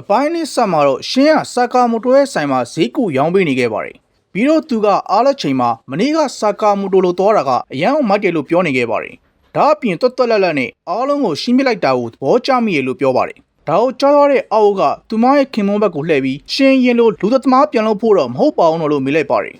အပိုင်းနည်းဆက်မှာတော့ရှင်းကစာကာမိုတိုရဲ့ဆိုင်မှာဈေးကူရောင်းပေးနေခဲ့ပါတယ်ပြီးတော့သူကအားလက်ချိန်မှာမနေ့ကစာကာမိုတိုလိုသွားတာကအရန်အောင်မိုက်တယ်လို့ပြောနေခဲ့ပါတယ်ဒါအပြင်တွတ်တွတ်လက်လက်နဲ့အားလုံးကိုရှင်းပြလိုက်တာကိုသဘောကျမိရလို့ပြောပါတယ်ဒါကိုကြားရတဲ့အောက်ကသူမရဲ့ခင်မွန်းဘက်ကိုလှည့်ပြီးရှင်းရင်လို့လူသက်သမားပြန်လို့ဖို့တော့မဟုတ်ပါဘူးလို့မေးလိုက်ပါတယ်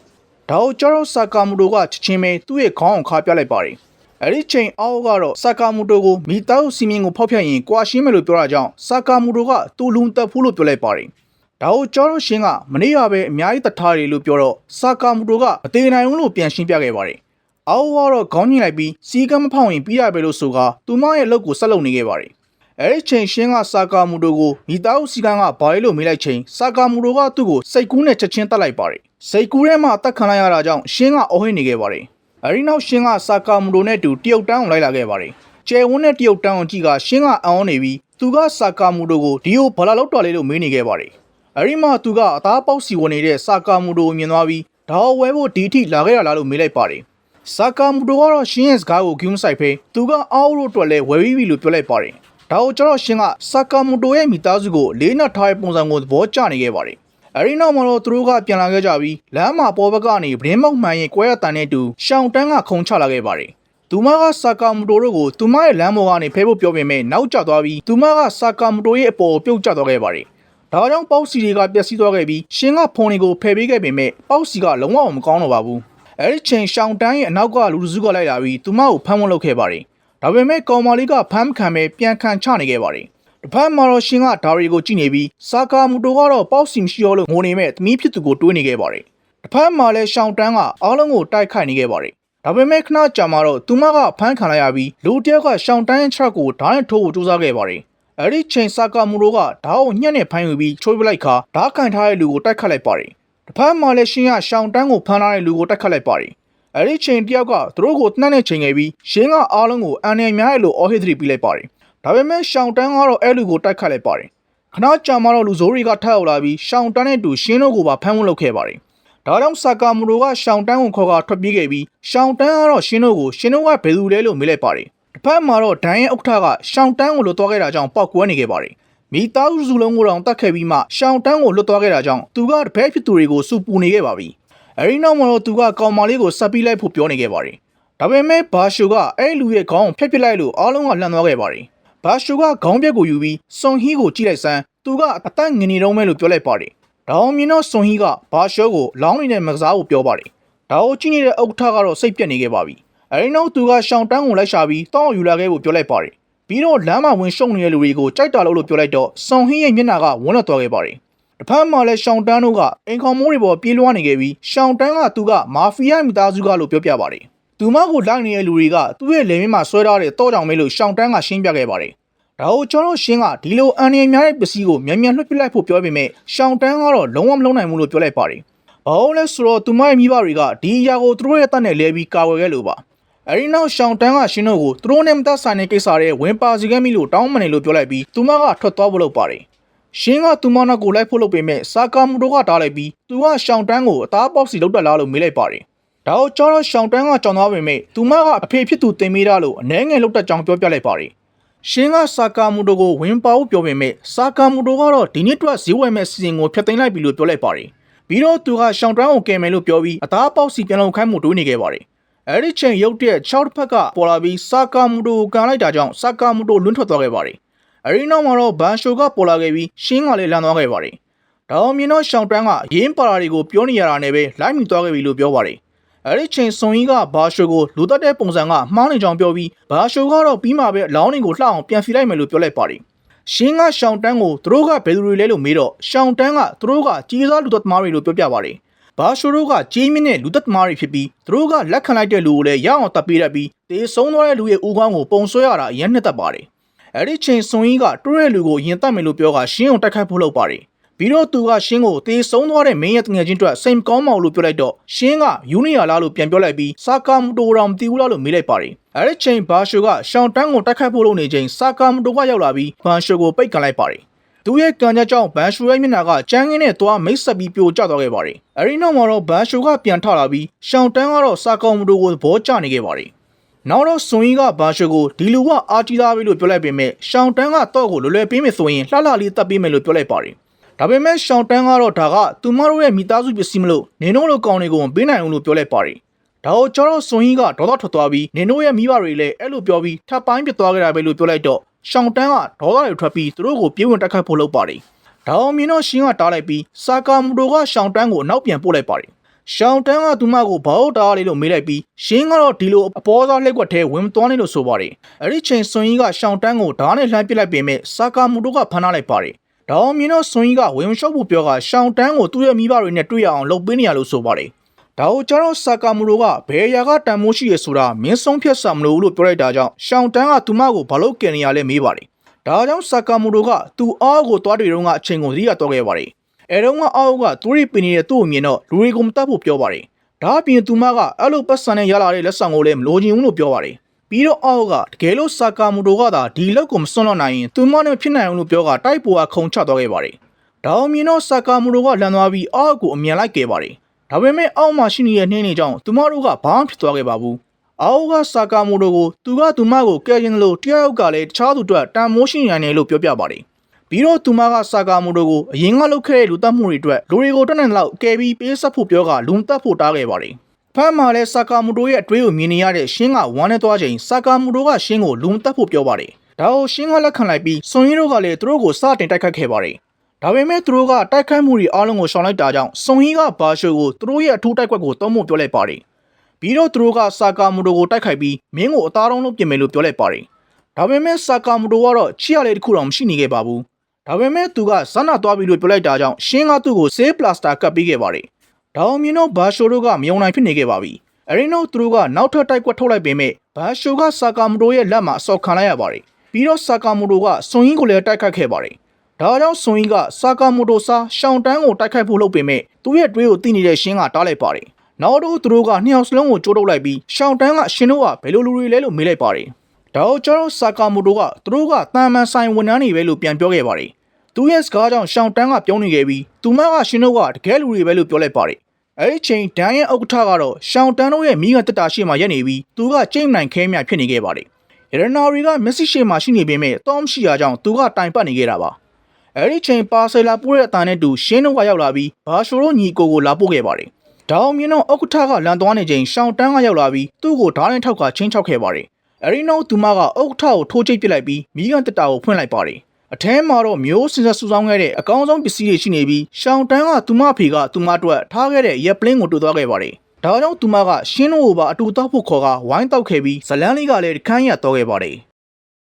ဒါကိုကြားတော့စာကာမိုတိုကချက်ချင်းပဲသူ့ရဲ့ခေါင်းအောင်ခါပြလိုက်ပါတယ် အဲ့ဒီချိန်အောက်ကတော့ဆာကာမူတိုကိုမိသားစုစီမင်းကိုဖောက်ဖျက်ရင်ကွာရှင်းမယ်လို့ပြောတာကြောင့်ဆာကာမူတိုကတူလုံတက်ဖို့လို့ပြောလိုက်ပါတယ်။ဒါကိုကျော်တော့ရှင်းကမနေ့ကပဲအများကြီးတထားတယ်လို့ပြောတော့ဆာကာမူတိုကမသေးနိုင်ဘူးလို့ပြန်ရှင်းပြခဲ့ပါတယ်။အောက်ကတော့ခေါင်းညင်လိုက်ပြီးစီကံမဖောက်ရင်ပြီးရပဲလို့ဆိုကသူမရဲ့လက်ကိုဆက်လုပ်နေခဲ့ပါတယ်။အဲ့ဒီချိန်ရှင်းကဆာကာမူတိုကိုမိသားစုစီကံကဘာလဲလို့မေးလိုက်ချိန်ဆာကာမူတိုကသူ့ကိုစိတ်ကူးနဲ့ချက်ချင်းတက်လိုက်ပါတယ်။စိတ်ကူးထဲမှာတက်ခံလိုက်ရတာကြောင့်ရှင်းကအော်ဟစ်နေခဲ့ပါတယ်။ အဲဒီနောက်ရှင်းကဆာကာမူတိုနဲ့တူတရုတ်တန်းကိုလိုက်လာခဲ့ပါတယ်။ကျယ်ဝန်းတဲ့တရုတ်တန်းကိုကြည့်ကရှင်းကအံ့ဩနေပြီးသူကဆာကာမူတိုကိုဒီကိုဘာလာလောက်တော်လေးလို့မေးနေခဲ့ပါတယ်။အဲဒီမှာသူကအသားပေါက်စီဝင်နေတဲ့ဆာကာမူတိုကိုမြင်သွားပြီးဒါကိုဝဲဖို့ဒီအထိလာခဲ့ရလားလို့မေးလိုက်ပါတယ်။ဆာကာမူတိုကတော့ရှင်းရဲ့စကားကိုဂုဏ်ဆိုင်ဖေးသူကအောက်ရို့အတွက်လဲဝယ်ပြီးပြီလို့ပြောလိုက်ပါတယ်။ဒါကိုကျတော့ရှင်းကဆာကာမူတိုရဲ့မိသားစုကိုလေးနက်ထားတဲ့ပုံစံကိုသဘောကျနေခဲ့ပါတယ်။ အဲဒီနောက်မှာတော့သူတို့ကပြန်လာခဲ့ကြပြီးလမ်းမှာပေါ်ဘက်ကနေဗရင်မောက်မှန်ရင်ကွဲရတန်တဲ့တူရှောင်းတန်းကခုံချလာခဲ့ပါတယ်။သူမကဆာကာမူတိုတို့ကိုသူမရဲ့လမ်းပေါ်ကနေဖဲဖို့ပြောပေမဲ့နောက်ကျသွားပြီးသူမကဆာကာမူတိုရဲ့အပေါ်ကိုပြုတ်ကျသွားခဲ့ပါတယ်။ဒါကြောင့်ပေါက်စီတွေကပျက်စီးသွားခဲ့ပြီးရှင်းကဖုန်တွေကိုဖယ်ပေးခဲ့ပေမဲ့ပေါက်စီကလုံးဝမကောင်းတော့ပါဘူး။အဲဒီချိန်ရှောင်းတန်းရဲ့အနောက်ကလူတစုကလိုက်လာပြီးသူမကိုဖမ်းဝန်းလုပ်ခဲ့ပါတယ်။ဒါပေမဲ့ကောင်မလေးကဖမ်းမခံပဲပြန်ခံချနေခဲ့ပါတယ်။ တစ်ဖက်မှာတော့ရှင်ကဒါရီကိုကြည့်နေပြီးစာကာမူတိုကတော့ပေါက်စီမရှိရောလို့ငိုနေမဲ့သမီးဖြစ်သူကိုတွေးနေခဲ့ပါတယ်။တစ်ဖက်မှာလည်းရှောင်းတန်းကအားလုံးကိုတိုက်ခိုက်နေခဲ့ပါတယ်။ဒါပေမဲ့ခဏကြာမှတော့သူမကဖမ်းခံလိုက်ရပြီးလူတစ်ယောက်ကရှောင်းတန်းရဲ့ချက်ကိုဓာတ်နဲ့ထိုးဖို့ကြိုးစားခဲ့ပါတယ်။အဲ့ဒီချိန်စာကာမူတိုကဓာတ်ကိုညှက်နဲ့ဖမ်းယူပြီးချိုးပလိုက်ခါဓာတ်ခံထားတဲ့လူကိုတိုက်ခတ်လိုက်ပါတယ်။တစ်ဖက်မှာလည်းရှင်ကရှောင်းတန်းကိုဖမ်းထားတဲ့လူကိုတိုက်ခတ်လိုက်ပါတယ်။အဲ့ဒီချိန်တယောက်ကသူတို့ကိုတနက်နဲ့ချိန်ခဲ့ပြီးရှင်းကအားလုံးကိုအန်နယ်များရဲ့လို့အော်ဟစ်သတိပေးလိုက်ပါတယ်။ ဒါပေမဲ့ရှောင်းတန်းကတော့အဲ့လူကိုတိုက်ခတ်လိုက်ပါတယ်။ခဏကြာမှတော့လူဆိုးတွေကထပ်ရောက်လာပြီးရှောင်းတန်းနဲ့တူရှင်းတို့ကိုပါဖမ်းဝင်လုပ်ခဲ့ပါတယ်။ဒါကြောင့်ဆာကာမူရိုကရှောင်းတန်းကိုခေါ်ကထွက်ပြေးခဲ့ပြီးရှောင်းတန်းကတော့ရှင်းတို့ကိုရှင်းတို့ကဘယ်သူလဲလို့မေးလိုက်ပါတယ်။တစ်ဖက်မှာတော့ဒိုင်းရဲ့ဥက္ကဋ္ဌကရှောင်းတန်းကိုလွတ်သွားခဲ့တာကြောင့်ပောက်ကွဲနေခဲ့ပါတယ်။မိသားစုစုလုံးကိုတောင်တတ်ခဲ့ပြီးမှရှောင်းတန်းကိုလွတ်သွားခဲ့တာကြောင့်သူကတပည့်ဖြစ်သူတွေကိုစူပူနေခဲ့ပါပြီ။အဲဒီနောက်မှာတော့သူကကောင်မလေးကိုဆက်ပြီးလိုက်ဖို့ပြောနေခဲ့ပါတယ်။ဒါပေမဲ့ဘာရှူကအဲ့လူရဲ့ခေါင်းကိုဖျက်ပစ်လိုက်လို့အားလုံးကလှန်သွားခဲ့ပါတယ်။ ဘာရှူကခေါင်းပြက်ကိုယူပြီးစွန်ဟီကိုကြည့်လိုက်စမ်းသူကအသက်ငင်နေတော့မဲလို့ပြောလိုက်ပါတယ်။ဒါအောင်မြင်တော့စွန်ဟီကဘာရှူကိုလောင်းနေတဲ့မကစားကိုပြောပါတယ်။ဒါကိုကြည့်နေတဲ့ဥက္ကဋ္ဌကတော့စိတ်ပြက်နေခဲ့ပါပြီ။အဲဒီနောက်သူကရှောင်းတန်းကိုလိုက်ရှာပြီးတောင်းယူလာခဲ့ဖို့ပြောလိုက်ပါတယ်။ပြီးတော့လမ်းမှာဝင်ရှုံနေတဲ့လူတွေကိုကြိုက်တာလို့လို့ပြောလိုက်တော့စွန်ဟီရဲ့မျက်နှာကဝန်းလက်သွားခဲ့ပါတယ်။တစ်ဖက်မှာလည်းရှောင်းတန်းတို့ကအင်ကောင်မိုးတွေပေါ်ပြေးလွှားနေခဲ့ပြီးရှောင်းတန်းကသူကမာဖီးယားမိသားစုကလို့ပြောပြပါတယ်။ သူမကိုလိုက်နေတဲ့လူတွေကသူ့ရဲ့လင်မင်းမှာဆွဲထားတဲ့တောကြောင်မဲလို့ရှောင်းတန်းကရှင်းပြခဲ့ပါတယ်။ဒါကိုကျွန်တော်ရှင်းကဒီလိုအန်ရည်များတဲ့ပစ္စည်းကိုမြန်မြန်လွှတ်ပစ်လိုက်ဖို့ပြောပေမဲ့ရှောင်းတန်းကတော့လုံးဝမလုံးနိုင်ဘူးလို့ပြောလိုက်ပါတယ်။ဘာလို့လဲဆိုတော့သူမရဲ့မိဘတွေကဒီအရာကိုသူတို့ရဲ့တက်နဲ့လဲပြီးကာဝယ်ခဲ့လို့ပါ။အဲဒီနောက်ရှောင်းတန်းကရှင်းတို့ကိုသူတို့နဲ့မသက်ဆိုင်တဲ့ကိစ္စတွေဝင်ပါစီခဲ့မိလို့တောင်းမနေလို့ပြောလိုက်ပြီးသူမကထွက်သွားဖို့လုပ်ပါတယ်။ရှင်းကသူမနာကိုလိုက်ဖို့လုပ်ပေမဲ့စာကာမူတိုကတားလိုက်ပြီးသူကရှောင်းတန်းကိုအသားပေါက်စီလောက်တက်လာလို့မေးလိုက်ပါတယ်။ ဒါကိုကျော်တော့ရှောင်းတန်းကကြောင်သွားပေမဲ့သူမကအဖေဖြစ်သူတင်မိတာလို့အနှဲငယ်လောက်တက်ကြောင်ပြောပြလိုက်ပါတယ်။ရှင်းကစာကာမူတိုကိုဝင်ပါဖို့ပြောပေမဲ့စာကာမူတိုကတော့ဒီနေ့အတွက်ဈေးဝယ်မဲ့စီစဉ်ကိုဖျက်သိမ်းလိုက်ပြီလို့ပြောလိုက်ပါတယ်။ပြီးတော့သူကရှောင်းတန်းကိုကယ်မယ်လို့ပြောပြီးအသားပေါက်စီပြန်လုံခိုင်းမှုတွေးနေခဲ့ပါတယ်။အဲ့ဒီချိန်ရုတ်တဲ့6တစ်ဖက်ကပေါ်လာပြီးစာကာမူတိုကိုကန်လိုက်တာကြောင့်စာကာမူတိုလွန်းထွက်သွားခဲ့ပါတယ်။အဲဒီနောက်မှာတော့ဘန်ရှိုကပေါ်လာခဲ့ပြီးရှင်းကလည်းလန်သွားခဲ့ပါတယ်။ဒါအောင်မြင်တော့ရှောင်းတန်းကရင်းပါရာတွေကိုပြောနေရတာနဲ့ပဲလိုက်မိသွားခဲ့ပြီလို့ပြောပါတယ်။ အဲ့ဒီချိန်စွန်ကြီးကဘာရှိုကိုလူတက်တဲ့ပုံစံကမှားနေကြောင်ပြောပြီးဘာရှိုကတော့ပြီးမှပဲအလောင်းတွေကိုလှအောင်ပြန်ဖီလိုက်မယ်လို့ပြောလိုက်ပါတယ်။ရှင်းကရှောင်းတန်းကိုသူတို့ကဘယ်သူတွေလဲလို့မေးတော့ရှောင်းတန်းကသူတို့ကကြီးစားလူသက်သမားတွေလို့ပြောပြပါတယ်။ဘာရှိုတို့ကကြီးမြင့်တဲ့လူသက်သမားတွေဖြစ်ပြီးသူတို့ကလက်ခံလိုက်တဲ့လူကိုလည်းရအောင်တပ်ပေးတတ်ပြီးတေဆုံးသွားတဲ့လူရဲ့ဦးခေါင်းကိုပုံဆွဲရတာအရင်နှစ်သက်ပါတယ်။အဲ့ဒီချိန်စွန်ကြီးကတွဲတဲ့လူကိုရင်တက်မယ်လို့ပြောကရှင်းအောင်တိုက်ခိုက်ဖို့လုပ်ပါတယ်။ ပြီးတော့သူကရှင်းကိုတေဆုံးသွားတဲ့မင်းရဲ့တငယ်ချင်းအတွက်စိတ်မကောင်းမအောင်လို့ပြောလိုက်တော့ရှင်းကယူနီယာလာလို့ပြန်ပြောလိုက်ပြီးစာကာမတိုတော်မတီဘူးလားလို့မေးလိုက်ပါတယ်။အဲ့ဒီချိန်ဘာရှိုကရှောင်းတန်းကိုတိုက်ခိုက်ဖို့လုပ်နေချိန်စာကာမတိုကရောက်လာပြီးဘာရှိုကိုပိတ်ကန်လိုက်ပါတယ်။သူရဲ့ကံကြကြောင့်ဘန်ရှူရဲ့မျက်နှာကကျန်းကင်းနဲ့သွားမိတ်ဆက်ပြီးပြိုကျသွားခဲ့ပါတယ်။အဲဒီနောက်မှာတော့ဘန်ရှူကပြန်ထလာပြီးရှောင်းတန်းကတော့စာကောင်မတိုကိုသဘောကျနေခဲ့ပါတယ်။နောက်တော့စွန်ကြီးကဘာရှိုကိုဒီလူကအာကြီးသားပဲလို့ပြောလိုက်ပေမဲ့ရှောင်းတန်းကတော့ကိုလွယ်လွယ်ပေးမယ်ဆိုရင်လှလှလေးတတ်ပေးမယ်လို့ပြောလိုက်ပါတယ် ဒါပေမဲ့ရှောင်းတန်းကတော့ဒါကသူမတို့ရဲ့မိသားစုပစ္စည်းမလို့နင်တို့လိုကောင်တွေကိုမပေးနိုင်ဘူးလို့ပြောလိုက်ပါတယ်ဒါကိုကျွန်တော်စွန်ကြီးကဒေါသထွက်သွားပြီးနင်တို့ရဲ့မိဘတွေလည်းအဲ့လိုပြောပြီးထပ်ပိုင်းပြစ်သွားကြတာပဲလို့ပြောလိုက်တော့ရှောင်းတန်းကဒေါသတွေထွက်ပြီးသူတို့ကိုပြေးဝင်တက်ခတ်ဖို့လုပ်ပါတယ်ဒါအောင်မြင်တော့ရှင်းကတားလိုက်ပြီးစာကာမူတိုကရှောင်းတန်းကိုနောက်ပြန်ပို့လိုက်ပါတယ်ရှောင်းတန်းကသူမကိုဘာလို့တားလေးလို့မေးလိုက်ပြီးရှင်းကတော့ဒီလိုအပေါ်စားလှည့်ကွက်ထဲဝင်မသွားနေလို့ဆိုပါတယ်အဲ့ဒီချိန်စွန်ကြီးကရှောင်းတန်းကိုဓာတ်နဲ့လှမ်းပစ်လိုက်ပေမဲ့စာကာမူတိုကဖမ်းထားလိုက်ပါတယ် ဒါအောင်မြင်တော့စွန်ကြီးကဝင်မလျှောက်ဖို့ပြောကရှောင်းတန်းကိုသူ့ရဲ့မိဘတွေနဲ့တွေ့ရအောင်လုပ်ပေးနေရလို့ဆိုပါတယ်ဒါကိုကျွန်တော်စာကာမူတိုကဘယ်ရာကတန်မိုးရှိရဆိုတာမင်းဆုံးဖြတ်စာမလို့လို့ပြောလိုက်တာကြောင့်ရှောင်းတန်းကသူမကိုဘာလို့ကင်နေရလဲမေးပါတယ်ဒါကြောင့်စာကာမူတိုကသူ့အားကိုသွားတွေတုန်းကအချိန်ကိုသတိရတော့ခဲ့ပါတယ်အဲတော့ကအောက်ကသူရိပင်နေတဲ့သူ့ကိုမြင်တော့လူတွေကိုမတတ်ဖို့ပြောပါတယ်။ဒါအပြင်သူမကအဲ့လိုပတ်စံနဲ့ရလာတဲ့လက်ဆောင်ကိုလည်းမလိုချင်ဘူးလို့ပြောပါတယ်။ ပြီးတော့အောက်ကတကယ်လို့စာကာမူတိုကသာဒီလောက်ကိုမစွန့်လွတ်နိုင်ရင်သူမနဲ့ဖြစ်နိုင်အောင်လို့ပြောကတိုက်ပေါ်ကခုံချသွားခဲ့ပါတယ်။ဒါအောင်မြင်တော့စာကာမူတိုကလန်သွားပြီးအောက်ကိုအမြန်လိုက်ခဲ့ပါတယ်။ဒါပေမဲ့အောက်မှာရှိနေတဲ့နှင်းနေကြောင့်သူမတို့ကဘာမှဖြစ်သွားခဲ့ပါဘူး။အောက်ကစာကာမူတိုကိုသူကသူမကိုကဲကျင်လို့တယောက်ကလည်းတခြားသူတို့တန်မိုးရှိနေတယ်လို့ပြောပြပါတယ်။ပြီးတော့သူမကစာကာမူတို့ကိုအရင်ကလုပ်ခဲ့တဲ့လူတက်မှုတွေအတွက်လူတွေကိုတက်နိုင်တော့ကယ်ပြီးပေးဆက်ဖို့ပြောကလူတက်ဖို့တားခဲ့ပါတယ်။ ဖမ်းမှာလဲစာကာမူတို့ရဲ့အတွေးကိုမြင်နေရတဲ့ရှင်းကဝမ်းနဲ့သွားချိန်စာကာမူတို့ကရှင်းကိုလူတက်ဖို့ပြောပါတယ်။ဒါကိုရှင်းကလက်ခံလိုက်ပြီးစွန်ရီတို့ကလည်းသူတို့ကိုစတင်တိုက်ခတ်ခဲ့ပါတယ်။ဒါပေမဲ့သူတို့ကတိုက်ခတ်မှုတွေအားလုံးကိုရှောင်လိုက်တာကြောင့်စွန်ရီကဘာရှိုကိုသူတို့ရဲ့အထူးတိုက်ကွက်ကိုတုံးဖို့ပြောလိုက်ပါတယ်။ပြီးတော့သူတို့ကစာကာမူတို့ကိုတိုက်ခိုက်ပြီးမင်းကိုအသားတုံးလုံးပြင်မယ်လို့ပြောလိုက်ပါတယ်။ဒါပေမဲ့စာကာမူတို့ကတော့ချီရလေးတစ်ခုတော့မရှိနေခဲ့ပါဘူး။ဒါပေမဲ့သူကဇက်နာသွားပြီလို့ပြောလိုက်တာကြောင့်ရှင်းကသူ့ကိုဆေးပလာစတာကပ်ပေးခဲ့ပါတယ်။ ဒါအောင်မြင်တော့ဘာရှိုတို့ကမယုံနိုင်ဖြစ်နေခဲ့ပါပြီ။အဲဒီနောက်သူတို့ကနောက်ထပ်တိုက်ကွက်ထုတ်လိုက်ပေမဲ့ဘာရှိုကဆာကာမူတိုရဲ့လက်မှာအစော်ခံလိုက်ရပါတယ်။ပြီးတော့ဆာကာမူတိုကစွန်ရင်ကိုလည်းတိုက်ခတ်ခဲ့ပါတယ်။ဒါကြောင့်စွန်ရင်ကဆာကာမူတိုစားရှောင်းတန်းကိုတိုက်ခိုက်ဖို့လုပ်ပေမဲ့သူ့ရဲ့တွေးကိုသိနေတဲ့ရှင်းကတားလိုက်ပါတယ်။နောက်တော့သူတို့ကနှစ်ယောက်စလုံးကိုကြိုးတုပ်လိုက်ပြီးရှောင်းတန်းကရှင်တို့ကဘယ်လိုလူတွေလဲလို့မေးလိုက်ပါတယ်။ဒါတော့ကျွန်တော်ဆာကာမူတိုကသူတို့ကတာမန်ဆိုင်ဝန်ထမ်းတွေပဲလို့ပြန်ပြောခဲ့ပါတယ်။သူရဲ့စကားကြောင့်ရှောင်းတန်းကပြောနေခဲ့ပြီးသူမကရှင်တို့ကတကယ်လူတွေပဲလို့ပြောလိုက်ပါတယ်။ အဲဒီချိန်ဒန်ရဲ့ဥက္ကဋ္ဌကတော့ရှောင်းတန်းတို့ရဲ့မိခင်တက်တာရှိမှရက်နေပြီးသူကကြိတ်နိုင်ခဲမြဖြစ်နေခဲ့ပါတယ်။ရတနာရီကမက်ဆီရှေမှာရှိနေပေမဲ့တောမရှိရာကြောင့်သူကတိုင်ပတ်နေခဲ့တာပါ။အဲဒီချိန်ပါဆယ်လာပို့တဲ့အတန်နဲ့တူရှင်းတို့ကရောက်လာပြီးဘာရှိုတို့ညီကိုကိုလာပို့ခဲ့ပါတယ်။ဒါအောင်မြင်တော့ဥက္ကဋ္ဌကလန်သွားနေချိန်ရှောင်းတန်းကရောက်လာပြီးသူ့ကိုဓာတ်နဲ့ထောက်ကချင်းချောက်ခဲ့ပါတယ်။အဲဒီနောက်သူမကဥက္ကဋ္ဌကိုထိုးချိတ်ပစ်လိုက်ပြီးမိခင်တက်တာကိုဖွင့်လိုက်ပါတယ်။ အထဲမှာတော့မျိုးစင်ဆက်ဆူဆောင်းခဲ့တဲ့အကောင်းဆုံးပစ္စည်းတွေရှိနေပြီးရှောင်းတန်းကသူမဖေကသူမအတွက်ထားခဲ့တဲ့ရက်ပလင်းကိုတူသွားခဲ့ပါတယ်။ဒါကြောင့်သူမကရှင်းတို့ကိုပါအတူတောက်ဖို့ခေါ်ကဝိုင်းတောက်ခဲ့ပြီးဇလန်းလေးကလည်းခန်းရတော့ခဲ့ပါတယ်။